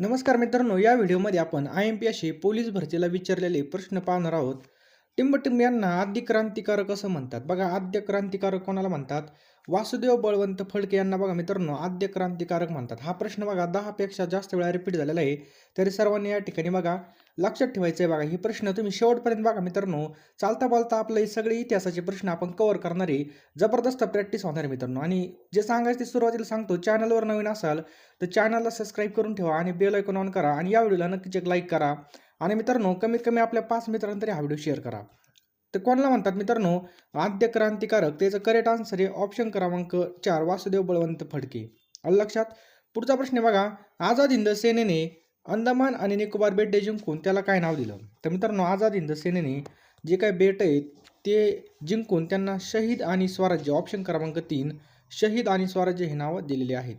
नमस्कार मित्रांनो या व्हिडिओमध्ये आपण आय एम पी अशी पोलीस भरतीला विचारलेले प्रश्न पाहणार आहोत. टिंबटिंब यांना आद्य क्रांतिकारक असं म्हणतात. बघा आद्य क्रांतिकारक कोणाला म्हणतात? वासुदेव बळवंत फडके यांना बघा मित्रांनो आद्य क्रांतिकारक म्हणतात. हा प्रश्न बघा दहापेक्षा जास्त वेळा रिपीट झालेला आहे. तरी सर्वांनी या ठिकाणी बघा लक्षात ठेवायचं आहे बघा हे प्रश्न तुम्ही शेवटपर्यंत बघा मित्रांनो. चालता बोलता आपलं हे सगळे इतिहासाचे प्रश्न आपण कव्हर करणारे जबरदस्त प्रॅक्टिस होणार आहे मित्रांनो. आणि जे सांगायचं ते सुरुवातीला सांगतो चॅनलवर नवीन असाल तर चॅनलला सबस्क्राईब करून ठेवा आणि बेल ऐकून ऑन करा आणि या व्हिडिओला नक्कीच एक लाईक करा. आणि मित्रांनो कमीत कमी आपल्या पाच मित्रांना तरी हा व्हिडिओ शेअर करा. तर कोणाला म्हणतात मित्रांनो आद्य क्रांतिकारक त्याचं करेक्ट आन्सर आहे ऑप्शन क्रमांक चार वासुदेव बळवंत फडके. आलं लक्षात पुढचा प्रश्न आहे बघा आझाद हिंद सेनेने अंदमान आणि निकोबार बेटे जिंकून त्याला काय नाव दिलं? तर मित्रांनो आझाद हिंद सेनेने जे काय बेट आहेत ते जिंकून त्यांना शहीद आणि स्वराज्य ऑप्शन क्रमांक तीन शहीद आणि स्वराज्य हे नावं दिलेले आहेत.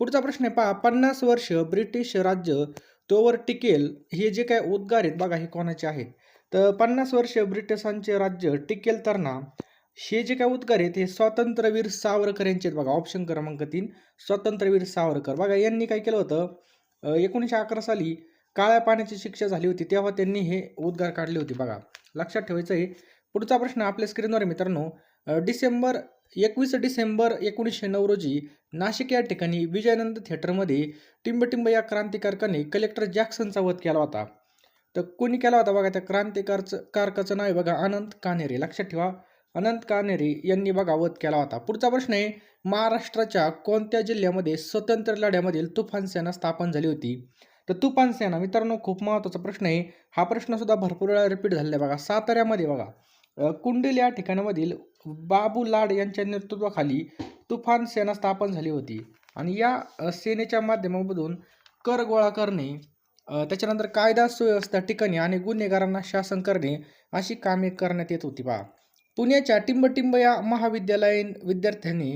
पुढचा प्रश्न आहे पहा पन्नास वर्ष ब्रिटिश राज्य तोवर टिकेल हे जे काय उद्गार आहेत बघा हे कोणाचे आहेत? तर पन्नास वर्ष ब्रिटिशांचे राज्य टिकेल तर ना हे जे काय उद्गार आहेत हे स्वातंत्र्यवीर सावरकर यांचे आहेत बघा ऑप्शन क्रमांक तीन स्वातंत्र्यवीर सावरकर. बघा यांनी काय केलं होतं? एकोणीसशे अकरा साली काळ्या पाण्याची शिक्षा झाली होती तेव्हा त्यांनी हे उद्गार काढले होते. बघा लक्षात ठेवायचं आहे पुढचा प्रश्न आपल्या स्क्रीनवर मित्रांनो. डिसेंबर एकवीस डिसेंबर एकोणीसशे नऊ रोजी नाशिक या ठिकाणी विजयानंद थिएटरमध्ये टिंबटिंब या क्रांतिकारकाने कलेक्टर जॅक्सनचा वध केला होता. तर कोणी केला होता? बघा त्या क्रांतिकारचं कारकाचं नाव आहे बघा अनंत कानेरे. लक्षात ठेवा अनंत कानेरे यांनी बघा वध केला होता. पुढचा प्रश्न आहे महाराष्ट्राच्या कोणत्या जिल्ह्यामध्ये स्वतंत्र लढ्यामधील तुफान सेना स्थापन झाली होती? तर तुफान सेना मित्रांनो खूप महत्त्वाचा प्रश्न आहे. हा प्रश्नसुद्धा भरपूर वेळा रिपीट झालेला आहे बघा. साताऱ्यामध्ये बघा. अ, कुंडील या ठिकाणामधील बाबू लाड यांच्या नेतृत्वाखाली तुफान सेना स्थापन झाली होती. आणि या सेनेच्या माध्यमामधून कर गोळा करणे त्याच्यानंतर कायदा सुव्यवस्था ठिकाणी आणि गुन्हेगारांना शासन करणे अशी कामे करण्यात येत होती पहा पुण्याच्या टिंबटिंब या महाविद्यालयीन विद्यार्थ्यांनी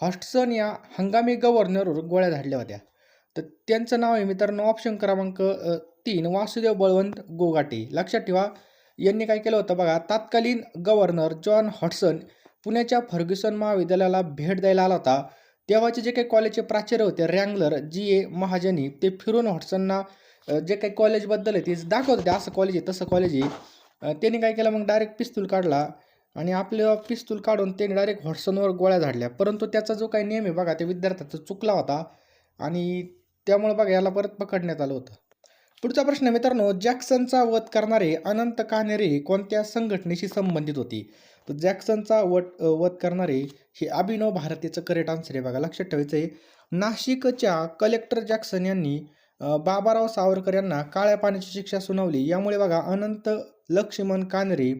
हॉस्टसन या हंगामी गव्हर्नरवर गोळ्या झाडल्या होत्या. तर त्यांचं नाव आहे मित्रांनो ऑप्शन क्रमांक तीन वासुदेव बळवंत गोगाटे. लक्षात ठेवा यांनी काय केलं होतं बघा तत्कालीन गव्हर्नर जॉन हॉटसन पुण्याच्या फर्ग्युसन महाविद्यालयाला भेट द्यायला आला होता. तेव्हाचे जे काही कॉलेजचे प्राचार्य होते रँगलर जी ए महाजनी ते फिरून हॉटसनना जे काही कॉलेजबद्दल आहे ते दाखवत होते असं कॉलेज आहे तसं कॉलेज आहे. त्यांनी काय केलं मग डायरेक्ट पिस्तूल काढला. आणि आपलं पिस्तूल काढून त्याने डायरेक्ट हॉटसनवर गोळ्या झाडल्या. परंतु त्याचा जो काही नियम आहे बघा त्या विद्यार्थ्याचा चुकला होता आणि त्यामुळे बघा याला परत पकडण्यात आलं होतं. पुढचा प्रश्न मित्रांनो जॅक्सनचा वध करणारे अनंत कानेरे कोणत्या संघटनेशी संबंधित होती? तर जॅक्सनचा वध वध करणारे हे अभिनव भारतीचं करेक्ट आन्सर आहे बघा लक्षात ठेवायचं आहे. नाशिकच्या कलेक्टर जॅक्सन यांनी बाबाराव सावरकर यांना काळ्या पाण्याची शिक्षा सुनावली. यामुळे बघा अनंत लक्ष्मण कानरे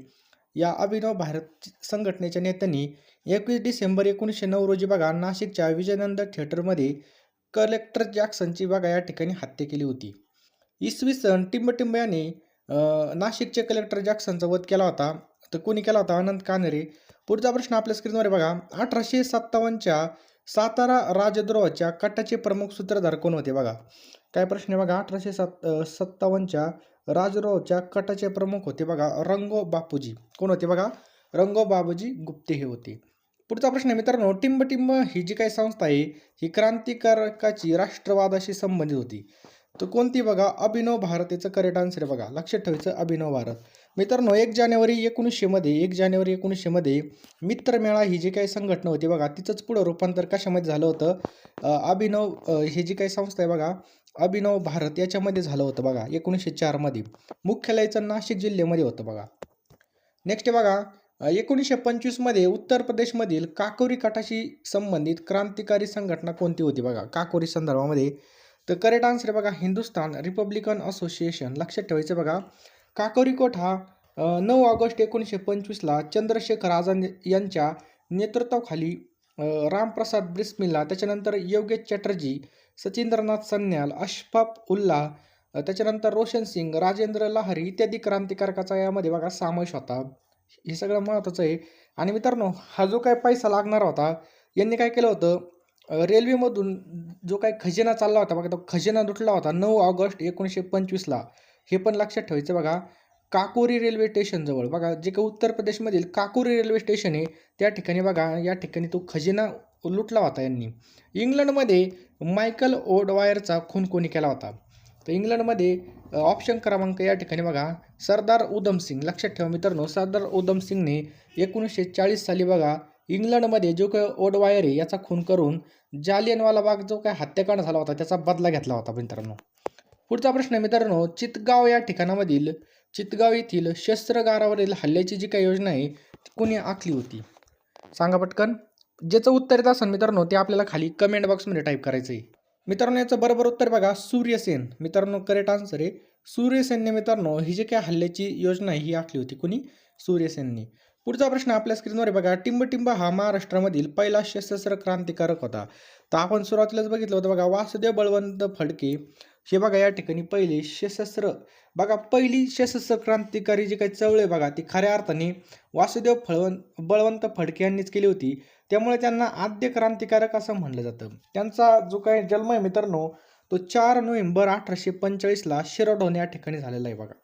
या अभिनव भारत संघटनेच्या नेत्यांनी एकवीस डिसेंबर एकोणीसशे नऊ रोजी बघा नाशिकच्या विजयानंद थिएटरमध्ये कलेक्टर जॅक्सनची बघा या ठिकाणी हत्या केली होती. इसवी सन टिंबटिंब याने नाशिकचे कलेक्टर जॅक्सनचा वध केला होता. तर कोणी केला होता? अनंत कानेरे. पुढचा प्रश्न आपल्या स्क्रीनवर बघा. अठराशे सत्तावन्नच्या सातारा राजद्रोहाच्या कटाचे प्रमुख सूत्रधार कोण होते बघा? काय प्रश्न आहे बघा? अठराशे सत् सत्तावन्नच्या राजरावच्या कटाचे प्रमुख होते बघा रंगो बापूजी. कोण होते बघा? रंगो बाबूजी गुप्ते हे होते. पुढचा प्रश्न आहे मित्रांनो टिंबटिंब ही जी काही संस्था आहे ही क्रांतिकारकाची राष्ट्रवादाशी संबंधित होती. तर कोणती बघा? अभिनव भारत याचं करेक्ट आन्सर आहे बघा. लक्षात ठेवायचं अभिनव भारत. मित्रांनो एक जानेवारी एकोणीसशेमध्ये एक जानेवारी एकोणीसशेमध्ये मित्रमेळा ही जी काही संघटना होती बघा तिचंच पुढं रूपांतर कशामध्ये झालं होतं? अभिनव ही जी काही संस्था आहे बघा अभिनव भारत याच्यामध्ये झालं होतं बघा एकोणीसशे चारमध्ये मुख्यालयाचं नाशिक जिल्ह्यामध्ये होतं बघा. नेक्स्ट बघा एकोणीसशे पंचवीसमध्ये उत्तर प्रदेशमधील काकोरी कटाशी संबंधित क्रांतिकारी संघटना कोणती होती बघा? काकोरी संदर्भामध्ये. तर करेक्ट आन्सर बघा हिंदुस्थान रिपब्लिकन असोसिएशन लक्षात ठेवायचं बघा. काकोरी कोट हा नऊ ऑगस्ट एकोणीसशे पंचवीसला चंद्रशेखर आझाद यांच्या नेतृत्वाखाली रामप्रसाद बिस्मिल्ला त्याच्यानंतर योगेश चॅटर्जी सचिंद्रनाथ सन्याल अशफाफ उल्ला त्याच्यानंतर रोशन सिंग राजेंद्र लाहरी इत्यादी क्रांतिकारकाचा यामध्ये बघा समावेश होता. हे सगळं महत्त्वाचं आहे. आणि मित्रांनो हा जो काय पैसा लागणार होता यांनी काय केलं होतं? रेल्वेमधून जो काही खजिना चालला होता बघा तो खजिना लुटला होता नऊ ऑगस्ट एकोणीसशे पंचवीसला. हे पण लक्षात ठेवायचं बघा. काकोरी रेल्वे स्टेशनजवळ बघा जे काही उत्तर प्रदेशमधील काकोरी रेल्वे स्टेशन आहे त्या ठिकाणी बघा या ठिकाणी तो खजिना लुटला होता यांनी. इंग्लंडमध्ये मायकल ओडवायरचा खून कोणी केला होता. तर इंग्लंडमध्ये ऑप्शन क्रमांक या ठिकाणी बघा. सरदार उधम सिंग लक्षात ठेवा मित्रांनो सरदार उधम सिंगने एकोणीसशे चाळीस साली बघा इंग्लंडमध्ये जो काही ओडवायर आहे याचा खून करून जालियनवाला बाग जो काही हत्याकांड झाला होता त्याचा बदला घेतला होता मित्रांनो. पुढचा प्रश्न आहे मित्रांनो चितगाव या ठिकाणामधील चितगाव येथील शस्त्रगारावरील हल्ल्याची जी काही योजना आहे ती कोणी आखली होती? सांगा पटकन. ज्याचं उत्तर येत असेल मित्रांनो ते आपल्याला खाली कमेंट बॉक्समध्ये टाईप करायचं आहे मित्रांनो याचं बरोबर उत्तर बघा सूर्यसेन मित्रांनो करेक्ट आन्सर आहे. सूर्यसेनने मित्रांनो ही जी काही हल्ल्याची योजना ही आखली होती. कुणी? सूर्यसेनने पुढचा प्रश्न आपल्या स्क्रीनवर आहे बघा टिंबटिंब हा महाराष्ट्रामधील पहिला सशस्त्र क्रांतिकारक होता. तर आपण सुरुवातीलाच बघितलं होतं बघा वासुदेव बळवंत फडके हे बघा या ठिकाणी पहिले सशस्त्र बघा पहिली सशस्त्र क्रांतिकारी जी काही चळवळ आहे बघा ती खऱ्या अर्थाने वासुदेव फळवंत बळवंत फडके यांनीच केली होती. त्यामुळे त्यांना आद्य क्रांतिकारक असं म्हणलं जातं. त्यांचा जो काही जन्म आहे मित्रांनो तो चार नोव्हेंबर अठराशे पंचेचाळीसला शिरोडोन या ठिकाणी झालेला आहे बघा.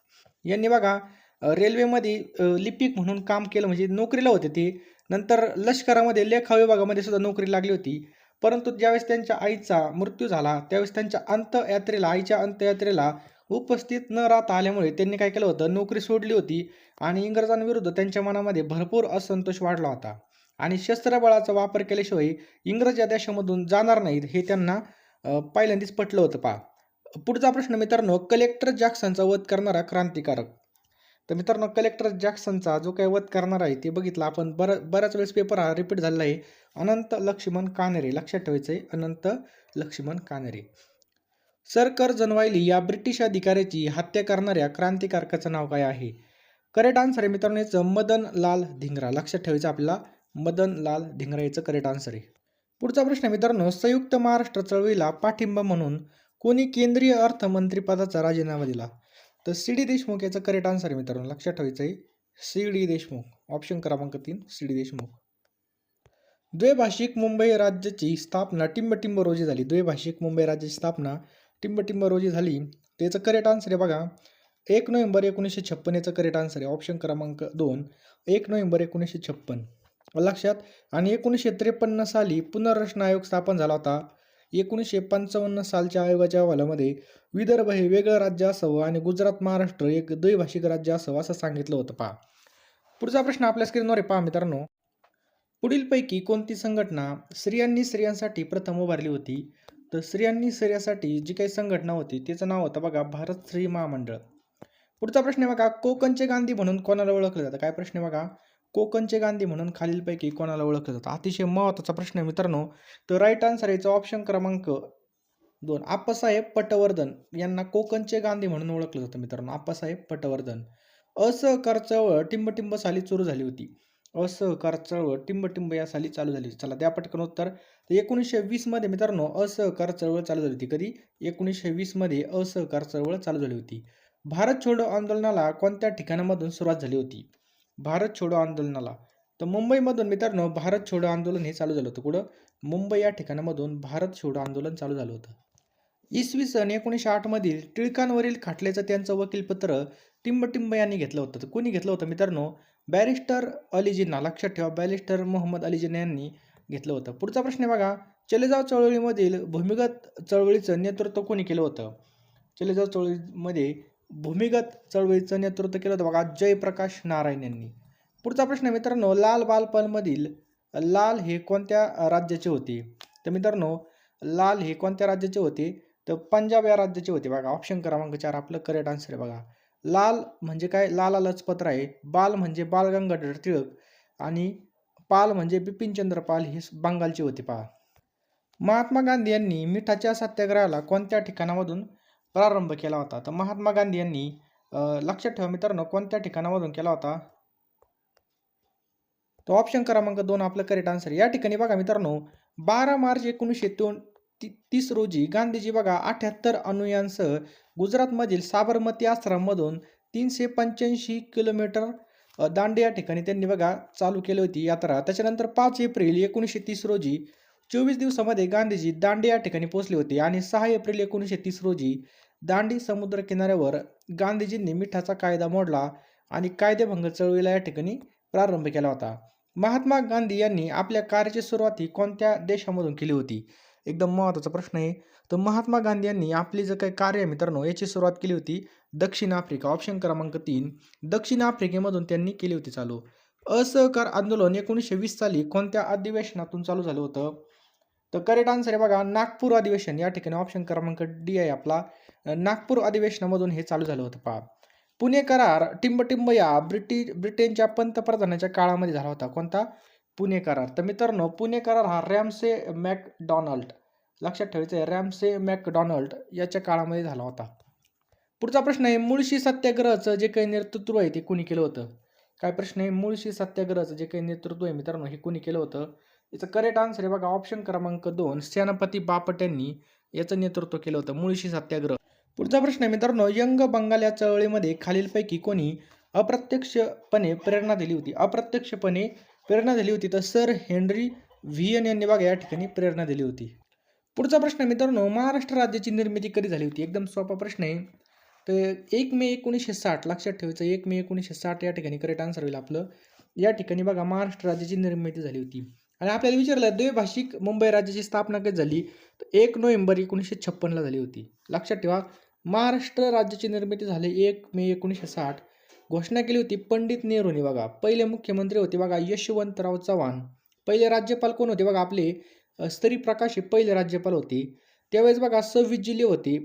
यांनी बघा रेल्वेमध्ये लिपिक म्हणून काम केलं म्हणजे नोकरीला होते ते. नंतर लष्करामध्ये लेखा विभागामध्ये सुद्धा नोकरी लागली होती. परंतु ज्यावेळेस त्यांच्या आईचा मृत्यू झाला त्यावेळेस त्यांच्या अंतयात्रेला आईच्या अंतयात्रेला उपस्थित न राहता आल्यामुळे त्यांनी काय केलं होतं? नोकरी सोडली होती आणि इंग्रजांविरुद्ध त्यांच्या मनामध्ये भरपूर असंतोष वाढला होता. आणि शस्त्रबळाचा वापर केल्याशिवाय इंग्रज या देशामधून जाणार नाहीत हे त्यांना पहिल्यांदाच पटलं होतं पा पुढचा प्रश्न मित्रांनो कलेक्टर जॅक्सनचा वध करणारा क्रांतिकारक तर मित्रांनो कलेक्टर जॅक्सनचा जो काही वध करणार आहे ते बघितलं. आपण बर बऱ्याच वेळेस पेपर हा रिपीट झालेला आहे. अनंत लक्ष्मण कानेरे. लक्षात ठेवायचं आहे Anant Laxman Kanere. Sir Curzon Wyllie या ब्रिटिश अधिकाऱ्याची हत्या करणाऱ्या क्रांतिकारकाचं नाव काय आहे? करेक्ट आन्सर आहे मित्रांनो याचं मदन लाल धिंगरा. लक्षात ठेवायचं आपल्याला मदन लाल धिंगरा याचं करेक्ट आन्सर आहे. पुढचा प्रश्न आहे मित्रांनो संयुक्त महाराष्ट्र चळवळीला पाठिंबा म्हणून कोणी केंद्रीय अर्थमंत्रीपदाचा राजीनामा दिला? तर सी डी देशमुख याचं करेक्ट आन्सर आहे मित्रांनो. लक्षात ठेवायचं आहे. C D Deshmukh. ऑप्शन क्रमांक तीन सी डी देशमुख. द्वैभाषिक मुंबई राज्याची स्थापना टिंबटिंब रोजी झाली. द्वैभाषिक मुंबई राज्याची स्थापना टिंबटिंब रोजी झाली. त्याचं करेक्ट आन्सर आहे बघा. एक नोव्हेंबर एकोणीसशे छप्पन याचं करेक्ट आन्सर आहे. ऑप्शन क्रमांक दोन एक नोव्हेंबर एकोणीसशे छप्पन. लक्षात? आणि एकोणीसशे त्रेपन्न साली पुनर्रचना आयोग स्थापन झाला होता. एकोणीसशे पंचावन्न सालच्या आयोगाच्या अहवालामध्ये विदर्भ हे वेगळं राज्य असावं आणि गुजरात महाराष्ट्र एक द्वैभाषिक राज्य असावं असं सांगितलं होतं. पहा. पुढचा प्रश्न आपल्या स्क्रीनवर पहा मित्रांनो. पुढीलपैकी कोणती संघटना स्त्रियांनी स्त्रियांसाठी प्रथम उभारली होती? तर स्त्रियांनी स्त्रियासाठी जी काही संघटना होती तिचं नाव होतं बघा भारत स्त्री महामंडळ. पुढचा प्रश्न आहे बघा. कोकणचे गांधी म्हणून कोणाला ओळखलं जातं? काय प्रश्न आहे बघा? कोकणचे गांधी म्हणून खालीलपैकी कोणाला ओळखलं जातं? अतिशय महत्त्वाचा प्रश्न आहे मित्रांनो. तर राईट आन्सर याचा ऑप्शन क्रमांक दोन. आप्पासाहेब पटवर्धन यांना कोकणचे गांधी म्हणून ओळखलं जातं मित्रांनो. आप्पासाहेब पटवर्धन. असहकार चळवळ टिंबटिंब साली सुरू झाली होती. असहकार चळवळ टिंबटिंब या साली चालू झाली होती. चला द्या पटकन उत्तर. तर एकोणीसशे वीसमध्ये मित्रांनो असहकार चळवळ चालू झाली होती. कधी? एकोणीसशे वीसमध्ये असहकार चळवळ चालू झाली होती. भारत छोडो आंदोलनाला कोणत्या ठिकाणामधून सुरुवात झाली होती? भारत छोडो आंदोलनाला. तर मुंबईमधून मित्रांनो भारत छोडो आंदोलन हे चालू झालं होतं. कुठं? मुंबई या ठिकाणामधून भारत छोडो आंदोलन चालू झालं होतं. इसवी सन एकोणीसशे आठमधील टिळकांवरील खाटल्याचं त्यांचं वकीलपत्र टिंबटिंब यांनी घेतलं होतं. तर कोणी घेतलं होतं मित्रांनो? बॅरिस्टर अलीजींना लक्षात ठेवा बॅरिस्टर मोहम्मद अली यांनी घेतलं होतं. पुढचा प्रश्न आहे बघा चलेजाव चळवळीमधील भूमिगत चळवळीचं नेतृत्व कोणी केलं होतं? चलेजाव चळवळीमध्ये भूमिगत चळवळीचं नेतृत्व केलं होतं. बघा जयप्रकाश नारायण यांनी. पुढचा प्रश्न मित्रांनो लाल बालपणमधील लाल हे कोणत्या राज्याचे होते? तर मित्रांनो लाल हे कोणत्या राज्याचे होते? तर पंजाब या राज्याचे होते. बघा ऑप्शन क्रमांक चार आपलं करेक्ट आन्सर आहे बघा. लाल म्हणजे काय? लाला लजपत राय बाल म्हणजे बाल गंगाधर टिळक आणि पाल म्हणजे बिपिनचंद्र पाल हे बंगालचे होते पहा. महात्मा गांधी यांनी मिठाच्या सत्याग्रहाला कोणत्या ठिकाणामधून प्रारंभ केला होता. तर महात्मा गांधी यांनी लक्षात ठेवा मित्रांनो कोणत्या ठिकाणामधून केला होता? तो ऑप्शन क्रमांक दोन आपलं करेक्ट आन्सर या ठिकाणी बघा मित्रांनो बारा मार्च एकोणीसशे दोन ती तीस रोजी गांधीजी बघा अठ्याहत्तर अनुयांसह गुजरातमधील साबरमती आश्रममधून तीनशे पंच्याऐंशी किलोमीटर दांडे या ठिकाणी त्यांनी बघा चालू केली होती यात्रा. त्याच्यानंतर पाच एप्रिल एकोणीसशे तीस रोजी चोवीस दिवसामध्ये गांधीजी दांडे या ठिकाणी पोहोचले होते आणि सहा एप्रिल एकोणीसशे तीस रोजी दांडी समुद्र किनाऱ्यावर गांधीजींनी मिठाचा कायदा मोडला आणि कायदेभंग चळवळीला या ठिकाणी प्रारंभ केला होता. महात्मा गांधी यांनी आपल्या कार्याची सुरुवात ही कोणत्या देशामधून केली होती? एकदम महत्त्वाचा प्रश्न आहे. तर महात्मा गांधी यांनी आपली जे काही कार्य आहे मित्रांनो याची सुरुवात केली होती दक्षिण आफ्रिका ऑप्शन क्रमांक तीन. दक्षिण आफ्रिकेमधून त्यांनी केली होती चालू. असहकार आंदोलन एकोणीसशे वीस साली कोणत्या अधिवेशनातून चालू झालं होतं? तर करेक्ट आन्सर आहे बघा नागपूर अधिवेशन या ठिकाणी ऑप्शन क्रमांक डी आहे आपला. नागपूर अधिवेशनामधून हे चालू झालं होतं पहा. पुणे करार टिंबटिंब या ब्रिटिश ब्रिटनच्या पंतप्रधानाच्या काळामध्ये झाला होता. कोणता? पुणे करार. तर मित्रांनो पुणे करार हा रॅमसे मॅकडॉनल्ड लक्षात ठेवायचं आहे रॅमसे मॅकडॉनल्ड याच्या काळामध्ये झाला होता. पुढचा प्रश्न आहे मुळशी सत्याग्रहाचं जे काही नेतृत्व आहे ते कुणी केलं होतं? काय प्रश्न आहे? मुळशी सत्याग्रहाचं जे काही नेतृत्व आहे मित्रांनो हे कुणी केलं होतं? याचं करेक्ट आन्सर आहे बघा ऑप्शन क्रमांक दोन सेनापती बापट यांनी याचं नेतृत्व केलं होतं मुळशी सत्याग्रह. पुढचा प्रश्न आहे मित्रांनो यंग बंगाल या चळवळीमध्ये खालीलपैकी कोणी अप्रत्यक्षपणे प्रेरणा दिली होती? अप्रत्यक्षपणे प्रेरणा दिली होती तर सर हेनरी व्हिएन यांनी बघा या ठिकाणी प्रेरणा दिली होती. पुढचा प्रश्न आहे मित्रांनो महाराष्ट्र राज्याची निर्मिती कधी झाली होती? एकदम सोपा प्रश्न आहे. तर एक मे एकोणीसशे साठ लक्षात ठेवायचं एक मे एकोणीसशे साठ या ठिकाणी करेक्ट आन्सर होईल आपलं. या ठिकाणी बघा महाराष्ट्र राज्याची निर्मिती झाली होती. आणि आपल्याला विचारलं द्वैभाषिक मुंबई राज्याची स्थापना कधी झाली? तर एक नोव्हेंबर एकोणीसशे छप्पनला झाली होती. लक्षात ठेवा महाराष्ट्र राज्याची निर्मिती झाली एक मे एकोणीसशे साठ घोषणा केली होती पंडित नेहरूंनी. बघा पहिले मुख्यमंत्री होते बघा यशवंतराव चव्हाण. पहिले राज्यपाल कोण होते बघा आपले स्तरी स्त्री प्रकाश हे पहिले राज्यपाल होते. त्यावेळेस बघा सव्वीस जिल्हे होते.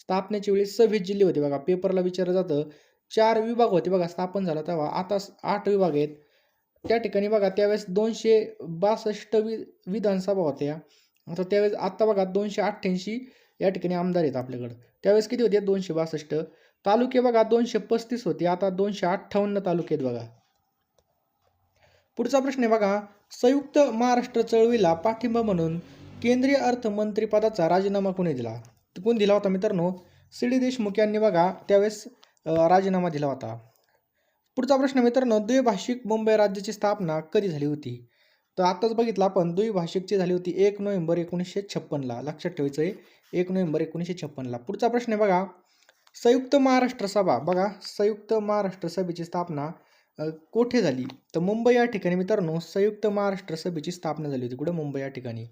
स्थापनेच्या वेळी सव्वीस जिल्हे होते बघा. पेपरला विचारलं जातं चार विभाग होते बघा स्थापन झाला तेव्हा. आता आठ विभाग आहेत. त्या ठिकाणी बघा त्यावेळेस दोनशे बासष्ट वि विधानसभा होत्या. आता त्यावेळेस आत्ता बघा दोनशे अठ्ठ्याऐंशी या ठिकाणी आमदार आहेत आपल्याकडं. त्यावेळेस किती होते? दोनशे बासष्ट. तालुके बघा दोनशे पस्तीस होते. आता दोनशे अठ्ठावन्न तालुके आहेत बघा. पुढचा प्रश्न आहे बघा संयुक्त महाराष्ट्र चळवळीला पाठिंबा म्हणून केंद्रीय अर्थमंत्रीपदाचा राजीनामा कोणी दिला? कोण दिला होता मित्रांनो? सी डी देशमुख यांनी बघा त्यावेळेस राजीनामा दिला होता. पुढचा प्रश्न मित्रांनो द्विभाषिक मुंबई राज्याची स्थापना कधी झाली होती? तर आताच बघितलं आपण द्विभाषिकची झाली होती एक नोव्हेंबर एकोणीसशे छप्पनला. लक्षात ठेवायचं आहे एक नोव्हेंबर एकोणीसशे छप्पनला. पुढचा प्रश्न आहे बघा संयुक्त महाराष्ट्र सभा. बघा संयुक्त महाराष्ट्र सभेची स्थापना कोठे झाली? तर मुंबई या ठिकाणी मित्रांनो संयुक्त महाराष्ट्र सभेची स्थापना झाली होती. कुठे? मुंबई या ठिकाणी.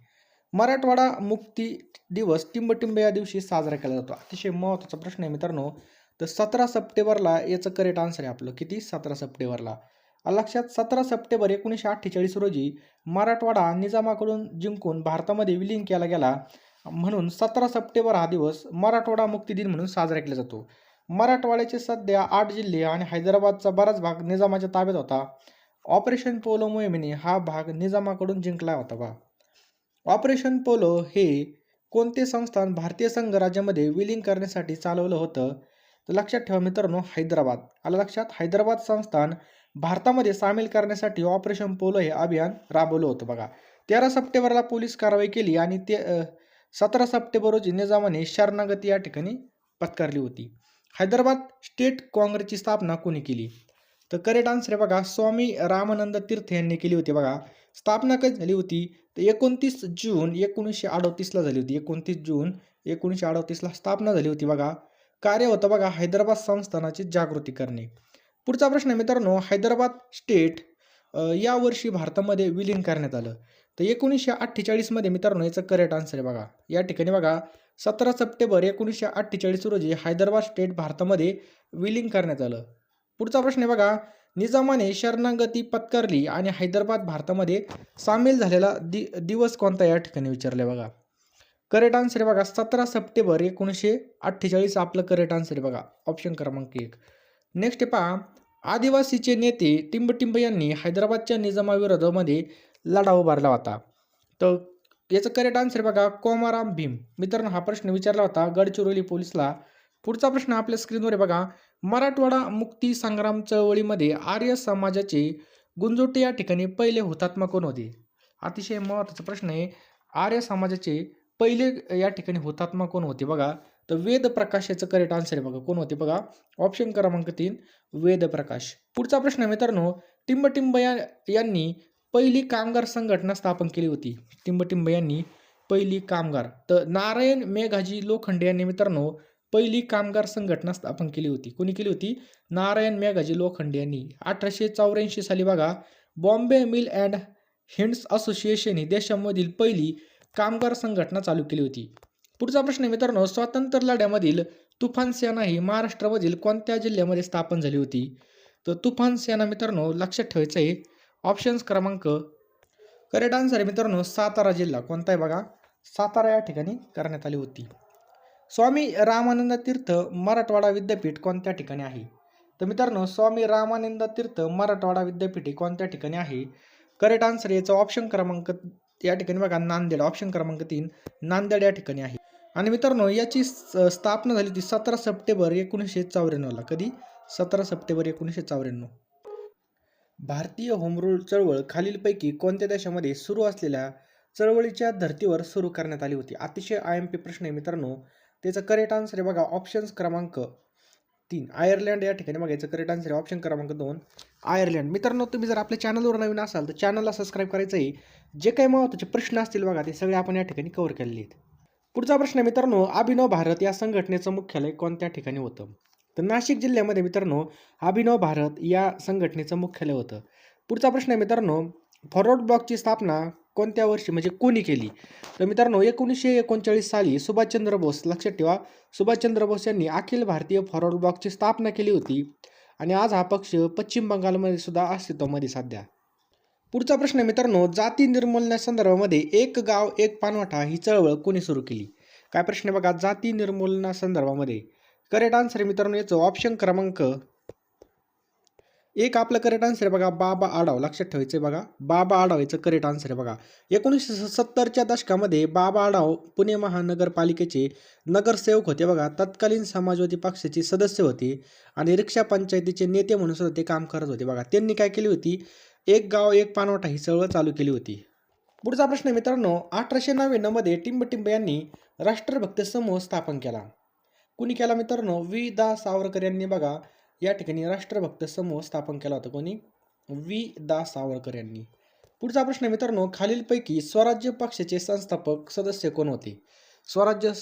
मराठवाडा मुक्ती दिवस टिंबटिंब या दिवशी साजरा केला जातो. अतिशय महत्त्वाचा प्रश्न आहे मित्रांनो. तर सतरा सप्टेंबरला याचं करेक्ट आन्सर आहे आपलं. किती? सतरा सप्टेंबरला. लक्षात सतरा सप्टेंबर एकोणीसशे अठ्ठेचाळीस रोजी मराठवाडा निजामाकडून जिंकून भारतामध्ये विलीन केला गेला. म्हणून सतरा सप्टेंबर हा दिवस मराठवाडा मुक्ती दिन म्हणून साजरा केला जातो. मराठवाड्याचे सध्या आठ जिल्हे आणि हैदराबादचा बराच भाग निजामाच्या ताब्यात होता. ऑपरेशन पोलो मोहिमेने हा भाग निजामाकडून जिंकला होता बा. ऑपरेशन पोलो हे कोणते संस्थान भारतीय संघ राज्यामध्ये विलीन करण्यासाठी चालवलं होतं? तर लक्षात ठेवा मित्रांनो हैदराबाद. आलं लक्षात? हैदराबाद संस्थान भारतामध्ये सामील करण्यासाठी ऑपरेशन पोलो हे अभियान राबवलं होतं बघा. तेरा सप्टेंबरला पोलीस कारवाई केली आणि ते सतरा सप्टेंबर रोजी निजामाने शरणागती या ठिकाणी पत्कारली होती. हैदराबाद स्टेट काँग्रेसची स्थापना कोणी केली? तर करेक्ट आन्सर आहे बघा स्वामी रामानंद तीर्थ यांनी केली होती बघा. स्थापना कधी झाली होती? तर एकोणतीस जून एकोणीसशे अडोतीसला झाली होती. एकोणतीस जून एकोणीसशे अडोतीसला स्थापना झाली होती बघा. कार्य होतं बघा हैदराबाद संस्थानाची जागृती करणे. पुढचा प्रश्न आहे मित्रांनो हैदराबाद स्टेट यावर्षी भारतामध्ये विलीन करण्यात आलं. तर एकोणीसशे अठ्ठेचाळीसमध्ये मित्रांनो याचं करेक्ट आन्सर आहे बघा. या ठिकाणी बघा सतरा सप्टेंबर एकोणीसशे अठ्ठेचाळीस रोजी हैदराबाद स्टेट भारतामध्ये विलीन करण्यात आलं. पुढचा प्रश्न आहे बघा निजामाने शरणागती पत्करली आणि हैदराबाद भारतामध्ये सामील झालेला दि दिवस कोणता या ठिकाणी विचारले बघा. करेक्ट आन्सर आहे बघा सतरा सप्टेंबर एकोणीसशे अठ्ठेचाळीस आपलं करेक्ट आन्सर आहे बघा. ऑप्शन क्रमांक एक. नेक्स्ट पहा आदिवासीचे नेते टिंबटिंब यांनी हैदराबादच्या निजामाविरोधामध्ये लढा उभारला होता. तर याचं करेक्ट आन्सर आहे बघा कोमाराम भीम. मित्रांनो हा प्रश्न विचारला होता. गडचिरोली पोलीसला पुढचा प्रश्न आपल्या स्क्रीनवर बघा. मराठवाडा मुक्ती संग्राम चळवळीमध्ये आर्य समाजाचे गुंजोटे या ठिकाणी पहिले हुतात्मा कोण होते? अतिशय महत्त्वाचा प्रश्न आहे. आर्य समाजाचे पहिले या ठिकाणी हुतात्मा कोण होते बघा? तर वेद प्रकाश याचं करेक्ट आन्सर आहे बघा. कोण होते बघा? ऑप्शन क्रमांक तीन वेद प्रकाश. पुढचा प्रश्न आहे मित्रांनो टिंबटिंब या यांनी पहिली कामगार संघटना स्थापन केली होती. टिंबटिंब यांनी पहिली कामगार. तर नारायण मेघाजी लोखंडे यांनी मित्रांनो पहिली कामगार संघटना स्थापन केली होती. कोणी केली होती? नारायण मेघाजी लोखंडे यांनी. अठराशे चौऱ्याऐंशी साली बघा Bombay mill and hands association ही देशामधील पहिली कामगार संघटना चालू केली होती. पुढचा प्रश्न मित्रांनो स्वातंत्र्य लढ्यामधील तुफान सेना ही महाराष्ट्रामधील कोणत्या जिल्ह्यामध्ये स्थापन झाली होती? तर तुफान सेना मित्रांनो लक्षात ठेवायचं आहे. ऑप्शन्स क्रमांक करेक्ट आन्सर आहे मित्रांनो सातारा जिल्हा कोणता आहे बघा? सातारा या ठिकाणी करण्यात आली होती. स्वामी रामानंद तीर्थ मराठवाडा विद्यापीठ कोणत्या ठिकाणी आहे? तर मित्रांनो स्वामी रामानंद तीर्थ मराठवाडा विद्यापीठ हे कोणत्या ठिकाणी आहे? करेक्ट आन्सर याचा ऑप्शन क्रमांक या ठिकाणी बघा नांदेड. ऑप्शन क्रमांक तीन नांदेड या ठिकाणी आहे. आणि मित्रांनो याची स- स्थापना झाली होती सतरा सप्टेंबर एकोणीसशे चौऱ्याण्णवला. कधी? सतरा सप्टेंबर एकोणीसशे चौऱ्याण्णव. भारतीय होम रूल चळवळ खालीलपैकी कोणत्या देशामध्ये सुरू असलेल्या चळवळीच्या धर्तीवर सुरू करण्यात आली होती? अतिशय आय एम पी प्रश्न आहे मित्रांनो. त्याचं करेक्ट आन्सर आहे बघा ऑप्शन्स क्रमांक तीन. आयर्लंड या ठिकाणी बघायचं करेक्ट आन्सर आहे ऑप्शन क्रमांक दोन. आयर्लंड. मित्रांनो तुम्ही जर आपल्या चॅनलवर नवीन असाल तर चॅनलला सबस्क्राईब करायचं आहे जे काही महत्त्वाचे प्रश्न असतील बघा ते सगळे आपण या ठिकाणी कव्हर केलेले आहेत. पुढचा प्रश्न आहे मित्रांनो अभिनव भारत या संघटनेचं मुख्यालय कोणत्या ठिकाणी होतं? तर नाशिक जिल्ह्यामध्ये मित्रांनो अभिनव भारत या संघटनेचं मुख्यालय होतं. पुढचा प्रश्न आहे मित्रांनो फॉरवर्ड ब्लॉकची स्थापना कोणत्या वर्षी म्हणजे कोणी केली? तर मित्रांनो एकोणीसशे एकोणचाळीस साली सुभाषचंद्र बोस लक्षात ठेवा सुभाषचंद्र बोस यांनी अखिल भारतीय फॉरवर्ड ब्लॉकची स्थापना केली होती. आणि आज हा पक्ष पश्चिम बंगालमध्ये सुद्धा अस्तित्वामध्ये सध्या. पुढचा प्रश्न आहे मित्रांनो जाती निर्मूलनासंदर्भामध्ये एक गाव एक पानवठा ही चळवळ कोणी सुरू केली? काय प्रश्न आहे बघा जाती निर्मूलनासंदर्भामध्ये करेक्ट आन्सर आहे मित्रांनो याचं ऑप्शन क्रमांक एक आपलं करेक्ट आन्सर आहे बघा बाबा आडाव लक्षात ठेवायचं आहे बघा बाबा आडाव याचं करेक्ट आन्सर आहे बघा. एकोणीसशे सत्तरच्या दशकामध्ये बाबा आडाव पुणे महानगरपालिकेचे नगरसेवक होते बघा. तत्कालीन समाजवादी पक्षाचे सदस्य होते आणि रिक्षा पंचायतीचे नेते म्हणून सुद्धा ते काम करत होते बघा. त्यांनी काय केली होती? एक गाव एक पानवटा ही चळवळ चालू केली होती. पुढचा प्रश्न मित्रांनो अठराशे नव्याण्णवमध्ये टिंबटिंब यांनी राष्ट्रभक्त समूह स्थापन केला. कुणी केला मित्रांनो? वि दा. सावरकर यांनी बघा या ठिकाणी राष्ट्रभक्त समूह स्थापन केला होता कोणी? वी दा. सावरकर यांनी. पुढचा प्रश्न मित्रांनो खालीलपैकी स्वराज्य पक्षाचे संस्थापक सदस्य कोण होते? स्वराज्य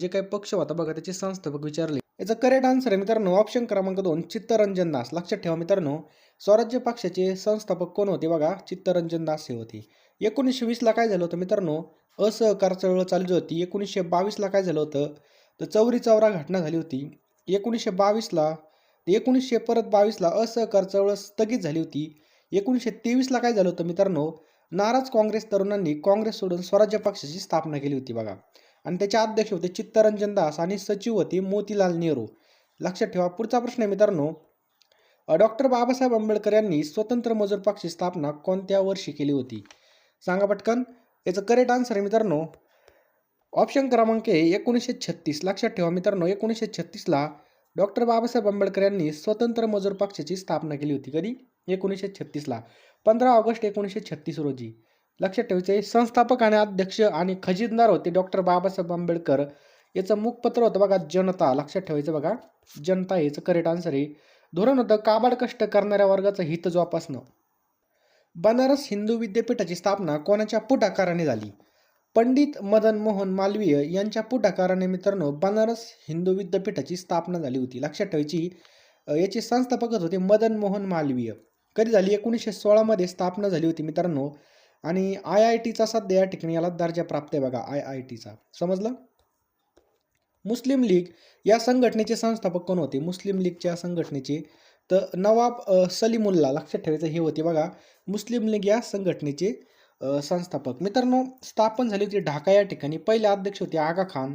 जे काही पक्ष होता बघा त्याचे संस्थापक विचारले. याचं करेक्ट आन्सर आहे मित्रांनो. ऑप्शन क्रमांक दोन चित्तरंजन दास. लक्षात ठेवा मित्रांनो स्वराज्य पक्षाचे संस्थापक कोण होते बघा? चित्तरंजन दास हे होते. एकोणीसशे वीसला काय झालं होतं मित्रांनो? असहकार चळवळ चालू होती. एकोणीसशे बावीसला काय झालं होतं? तर चौरी चौरा घटना झाली होती. एकोणीसशे बावीसला एकोणीसशे परत बावीसला असहकार चळवळ स्थगित झाली होती. एकोणीसशे तेवीसला काय झालं होतं मित्रांनो? नाराज काँग्रेस तरुणांनी काँग्रेस सोडून स्वराज्य पक्षाची स्थापना केली होती बघा. आणि त्याचे अध्यक्ष होते चित्तरंजन दास आणि सचिव होते मोतीलाल नेहरू. लक्षात ठेवा पुढचा प्रश्न आहे मित्रांनो. डॉक्टर बाबासाहेब आंबेडकर यांनी स्वतंत्र मजूर पक्षाची स्थापना कोणत्या वर्षी केली होती? सांगा पटकन. याचं करेक्ट आन्सर आहे मित्रांनो. ऑप्शन क्रमांक आहे एकोणीसशे छत्तीस. लक्षात ठेवा मित्रांनो एकोणीसशे छत्तीसला डॉक्टर बाबासाहेब आंबेडकर यांनी स्वतंत्र मजूर पक्षाची स्थापना केली होती कधी? एकोणीसशे छत्तीसला पंधरा ऑगस्ट एकोणीसशे छत्तीस रोजी. लक्षात ठेवायचं. आहे संस्थापक आणि अध्यक्ष आणि खजिनदार होते डॉक्टर बाबासाहेब आंबेडकर. याचं मुखपत्र होतं बघा जनता. लक्षात ठेवायचं बघा. जनता याचं करेक्ट आन्सर आहे. धोरण होतं काबाड कष्ट करणाऱ्या वर्गाचं हित जोपासणं. बनारस हिंदू विद्यापीठाची स्थापना कोणाच्या पुढाकाराने झाली? पंडित मदन मोहन मालवीय यांच्या पुढाकाराने मित्रांनो बनारस हिंदू विद्यापीठाची स्थापना झाली होती. लक्षात ठेवायची. याचे संस्थापकच होते मदन मोहन मालवीय. कधी झाली? एकोणीसशे सोळामध्ये स्थापना झाली होती मित्रांनो. आणि आय आय टीचा सध्या या ठिकाणी याला दर्जा प्राप्त आहे बघा आय आय टीचा. समजलं? मुस्लिम लीग या संघटनेचे संस्थापक कोण होते? मुस्लिम लीगच्या संघटनेचे तर नवाब सलीमुल्ला लक्षात ठेवायचं हे होते बघा मुस्लिम लीग या संघटनेचे संस्थापक. मित्रांनो स्थापन झाली होती ढाका या ठिकाणी. पहिले अध्यक्ष होते आगा खान.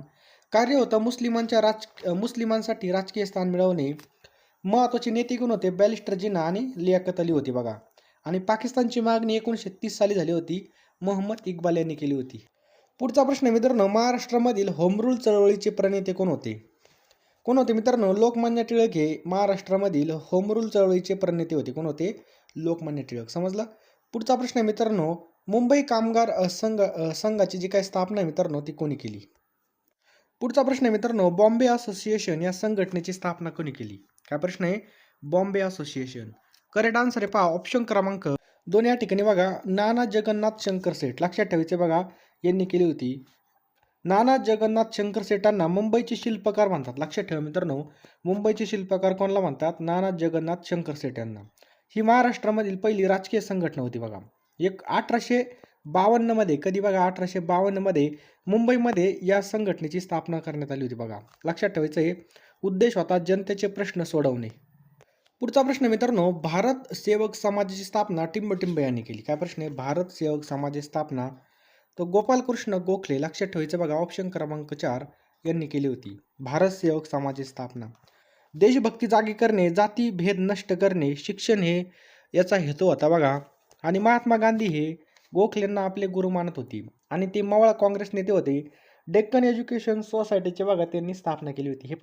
कार्य होतं मुस्लिमांच्या राज मुस्लिमांसाठी राजकीय स्थान मिळवणे. महत्त्वाचे नेते कोण होते? बॅलिस्टर जिना आणि लियाकत अली होती बघा. आणि पाकिस्तानची मागणी एकोणीसशे तीस साली झाली होती. मोहम्मद इक्बाल यांनी केली होती. पुढचा प्रश्न मित्रांनो महाराष्ट्रामधील होमरूल चळवळीचे प्रणेते कोण होते? कोण होते मित्रांनो? लोकमान्य टिळक हे महाराष्ट्रामधील होमरूल चळवळीचे प्रणेते होते. कोण होते? लोकमान्य टिळक. समजलं? पुढचा प्रश्न आहे मित्रांनो मुंबई कामगार संघ संघाची जी काही स्थापना आहे मित्रांनो ती कोणी केली? पुढचा प्रश्न आहे मित्रांनो बॉम्बे असोसिएशन या संघटनेची स्थापना कोणी केली? काय प्रश्न आहे? बॉम्बे असोसिएशन. करेक्ट आन्सर आहे. पहा ऑप्शन क्रमांक दोन या ठिकाणी बघा. नाना जगन्नाथ शंकर सेठ. लक्षात ठेवायचे बघा यांनी केली होती. नाना जगन्नाथ शंकर सेठांना मुंबईचे शिल्पकार म्हणतात. लक्षात ठेवा मित्रांनो मुंबईचे शिल्पकार कोणाला म्हणतात? नाना जगन्नाथ शंकर सेठ यांना. ही महाराष्ट्रामधील पहिली राजकीय संघटना होती बघा. एक अठराशे बावन्नमध्ये कधी बघा अठराशे बावन्नमध्ये मुंबईमध्ये या संघटनेची स्थापना करण्यात आली होती बघा. लक्षात ठेवायचं आहे. उद्देश होता जनतेचे प्रश्न सोडवणे. पुढचा प्रश्न मित्रांनो भारत सेवक समाजाची स्थापना टिंबटिंब यांनी केली. काय प्रश्न आहे? भारत सेवक समाजाची स्थापना? तर गोपालकृष्ण गोखले लक्षात ठेवायचं बघा ऑप्शन क्रमांक चार यांनी केली होती. भारत सेवक समाजाची स्थापना. देशभक्ती जागी करणे जाती भेद नष्ट करणे शिक्षण हे याचा हेतू होता बघा. आणि महात्मा गांधी हे गोखलेंना आपले गुरु मानत होती. आणि ते मवाळ काँग्रेस नेते होते. डेक्कन एज्युकेशन सोसायटीचे बघा त्यांनी स्थापना केली होती. हे